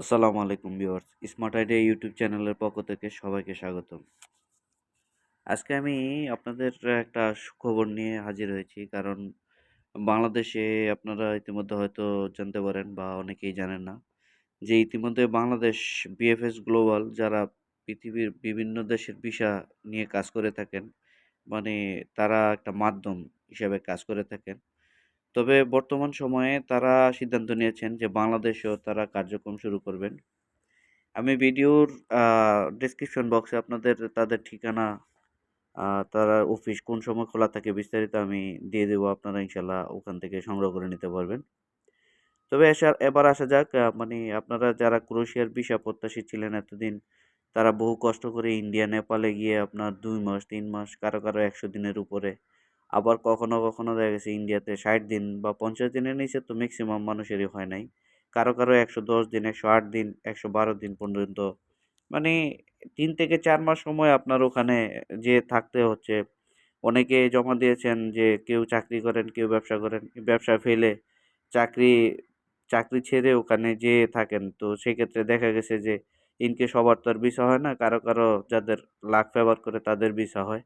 আসসালামু আলাইকুম viewers. Smart idea YouTube চ্যানেলের পক্ষ থেকে সবাইকে স্বাগতম। আজকে আমি আপনাদের একটা সুখবর নিয়ে হাজির হয়েছি, কারণ বাংলাদেশে আপনারা ইতিমধ্যে হয়তো জানতে পারেন বা অনেকেই জানেন না যে ইতিমধ্যে বাংলাদেশ বিএফএস গ্লোবাল যারা পৃথিবীর বিভিন্ন দেশের ভিসা নিয়ে কাজ করে থাকেন মানে তারা একটা মাধ্যম হিসাবে কাজ করে থাকেন। তবে বর্তমান সময়ে তারা সিদ্ধান্ত নিয়েছেন যে বাংলাদেশেও তারা কার্যক্রম শুরু করবেন। আমি ভিডিওর ডেসক্রিপশন বক্সে আপনাদের, তাদের ঠিকানা তারা অফিস কোন সময় খোলা থাকে বিস্তারিত আমি দিয়ে দেবো, আপনারা ইনশাল্লাহ ওখান থেকে সংগ্রহ করে নিতে পারবেন। তবে এসা, এবার আসা যাক মানে আপনারা যারা ক্রোয়েশিয়ার ভিসা প্রত্যাশী ছিলেন এতদিন, তারা বহু কষ্ট করে ইন্ডিয়া, নেপালে গিয়ে আপনার দুই মাস, তিন মাস, কারও কারও একশো দিনের উপরে আবার কখনো কখনো দেখা গেছে ইন্ডিয়াতে ষাট দিন বা পঞ্চাশ দিনের নিচে তো ম্যাক্সিমাম মানুষেরই হয় নাই। কারও কারও একশো দশ দিন, একশো আট দিন, একশো বারো দিন পর্যন্ত। মানে তিন থেকে চার মাস সময় আপনার ওখানে যে থাকতে হচ্ছে। অনেকে জমা দিয়েছেন যে কেউ চাকরি করেন, কেউ ব্যবসা করেন, ব্যবসা ফেলে চাকরি চাকরি ছেড়ে ওখানে যেয়ে থাকেন। তো সেক্ষেত্রে দেখা গেছে যে, ইনকে সবার তো আর ভিসা হয় না, কারও কারও যাদের লাক ফেভার করে তাদের ভিসা হয়।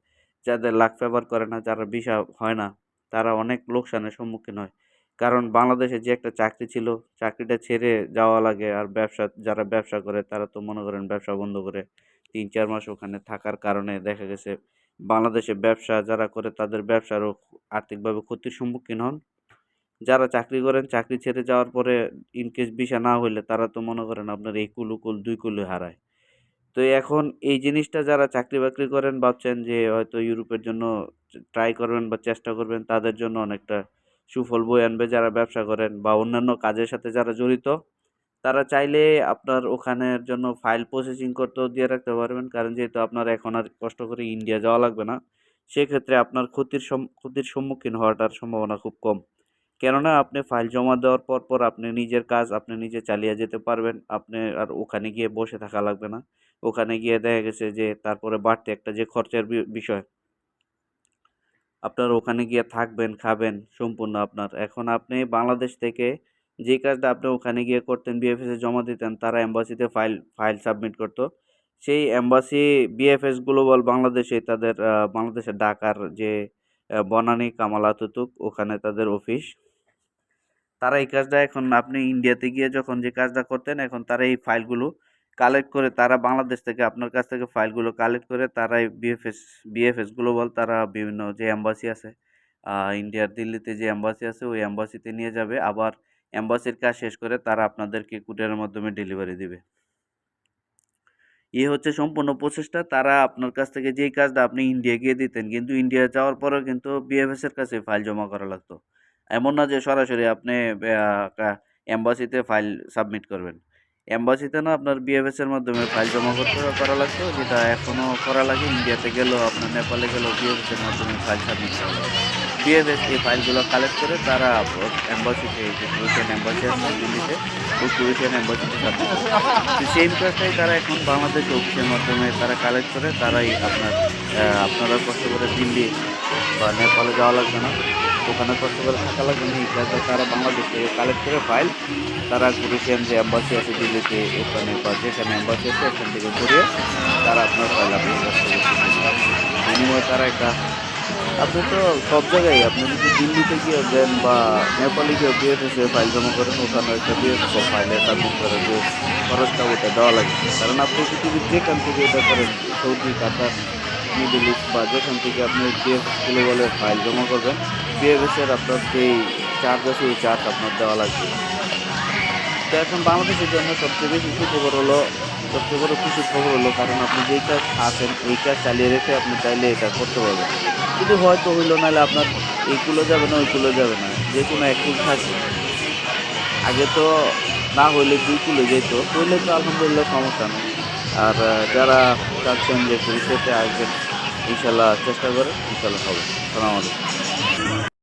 যাদের লাক ফেভার করে না, যারা ভিসা হয় না, তারা অনেক লোকসানের সম্মুখীন হয়। কারণ বাংলাদেশে যে একটা চাকরি ছিল, চাকরিটা ছেড়ে যাওয়া লাগে আর ব্যবসা, যারা ব্যবসা করে, তারা তো মনে করেন ব্যবসা বন্ধ করে তিন, চার মাস ওখানে থাকার কারণে দেখা গেছে বাংলাদেশে ব্যবসা যারা করে, তাদের ব্যবসারও আর্থিকভাবে ক্ষতির সম্মুখীন হন। যারা চাকরি করেন, চাকরি ছেড়ে যাওয়ার পরে ইনকেস ভিসা না হইলে, তারা তো মনে করেন আপনার এই কুল উকুল দুই কুলে হারায়। তো এখন এই জিনিসটা যারা চাকরি বাকরি করেন ভাবছেন যে হয়তো ইউরোপের জন্য ট্রাই করবেন বা চেষ্টা করবেন, তাদের জন্য অনেকটা সুফল বয়ে আনবে যারা ব্যবসা করেন বা অন্যান্য কাজের সাথে যারা জড়িত। তারা চাইলে আপনার ওখানের জন্য ফাইল প্রসেসিং করতেও দিয়ে রাখতে পারবেন। কারণ যেহেতু আপনার এখন আর কষ্ট করে ইন্ডিয়া যাওয়া লাগবে না, সেক্ষেত্রে আপনার ক্ষতির ক্ষতির সম্মুখীন হওয়াটার সম্ভাবনা খুব কম। কেননা আপনি ফাইল জমা দেওয়ার পর পর আপনি নিজের কাজ, আপনি নিজে চালিয়ে যেতে পারবেন। আপনি আর ওখানে গিয়ে বসে থাকা লাগবে না। ওখানে গিয়ে দেখা গেছে যে তারপরে বাড়তি একটা যে খরচের বিষয়। আপনার ওখানে গিয়ে থাকবেন খাবেন সম্পূর্ণ আপনার। এখন আপনি বাংলাদেশ থেকে যে কাজটা আপনি ওখানে গিয়ে করতেন বিএফএসে জমা দিতেন তারা এম্বাসিতে ফাইল ফাইল সাবমিট করতো। সেই এম্বাসি বিএফএস গ্লোবাল বাংলাদেশে তাদের আহ, বাংলাদেশের ঢাকার যে বনানী কামাল আতাতুর্ক ওখানে তাদের অফিস। তারা এই কাজটা এখন আপনি ইন্ডিয়াতে গিয়ে যখন যে কাজটা করতেন এখন তারা এই ফাইলগুলো কালেক্ট করে তারা বাংলাদেশ থেকে আপনার কাছ থেকে ফাইলগুলো কালেক্ট করে তারা বিএফএস বিএফএস গ্লোবাল তারা বিভিন্ন যে অ্যাম্বাসি আছে ইন্ডিয়ার দিল্লিতে যে অ্যাম্বাসি আছে ওই অ্যাম্বাসিতে নিয়ে যাবে। আবার অ্যাম্বাসির কাজ শেষ করে তারা আপনাদেরকে কুরিয়ারের মাধ্যমে ডেলিভারি দিবে। এই হচ্ছে সম্পূর্ণ প্রসেসটা তারা আপনার কাছ থেকে যেই কাজটা আপনি ইন্ডিয়া গিয়ে দিতেন, কিন্তু ইন্ডিয়া যাওয়ার পরেও কিন্তু বিএফএস এর কাছে ফাইল জমা করা লাগতো। এমন না যে সরাসরি আপনি অ্যাম্বাসিতে ফাইল সাবমিট করবেন। এম্বাসিতে না আপনার বিএফএস এর মাধ্যমে ফাইল জমা করতে করা লাগতো, যেটা এখনও করা লাগে। ইন্ডিয়াতে গেলেও আপনার নেপালে গেলেও বিএফএস এর মাধ্যমে ফাইল সাবমিট করা লাগে বিএফএস এই ফাইলগুলো কালেক্ট করে তারা এম্বাসিতে যে ক্রোয়েশিয়ান এম্বাসি আছে, দিল্লিতে, ওই ক্রোয়েশিয়ান এম্বাসিতে সাবমিট করে। তো কাজটাই তারা এখন বাংলাদেশ অফিসের মাধ্যমে তারা কালেক্ট করে, তারাই আপনার আপনারা কষ্ট করে দিল্লি বা নেপালে যাওয়া লাগবে না। ওখানে কষ্ট করে থাকা লাগবে তারা বাংলাদেশ থেকে কালেক্ট করে ফাইল তারা ক্রোয়েশিয়ান যে এম্বাসি আছে দিল্লিতে ওখানে বা যেখানে এম্বাসি আছে ওখান থেকে ঘুরিয়ে তারা আপনার ফাইল থেকে বিনিময়ে তারা একটা আপনি তো সব জায়গায়, আপনি যদি দিল্লিতে গিয়ে দেন বা নেপালে গিয়ে বিএফএসে ফাইল জমা করেন, ওখানে একটা বিএফএস ফাইলে সাবমিট করে যে খরচটা ওটা দেওয়া লাগে কারণ আপনি পৃথিবীর যেখান থেকে এটা করেন, সৌদি, কাতার, মিডল ইস্ট বা যেখান থেকে আপনি বিএফএস বলে ফাইল জমা করবেন বিএফএসের আপনার যেই চার্জ আছে ওই চার্জ আপনার দেওয়া লাগবে। তো এখন বাংলাদেশের জন্য সবচেয়ে বেশি সুখবর হলো, সবচেয়ে বড় খুশির খবর হলো কারণ আপনি যেই কাজ আছেন, এই কাজ চালিয়ে রেখে আপনি চাইলে এটা করতে পারবেন। কিন্তু হয়তো হইল, নাহলে আপনার এইগুলো যাবে না, ওইগুলো যাবে না, যে কোনো এক থাকবে আগে তো না হইলে দুই কুলে যেত, হইলে তো আলহামদুলিল্লাহ সমস্যা নেই। আর যারা চাচ্ছেন যে ভবিষ্যতে আসবেন, ইনশাল্লাহ চেষ্টা করে, ইনশাল্লাহ হবে। সালাম আলাইকুম।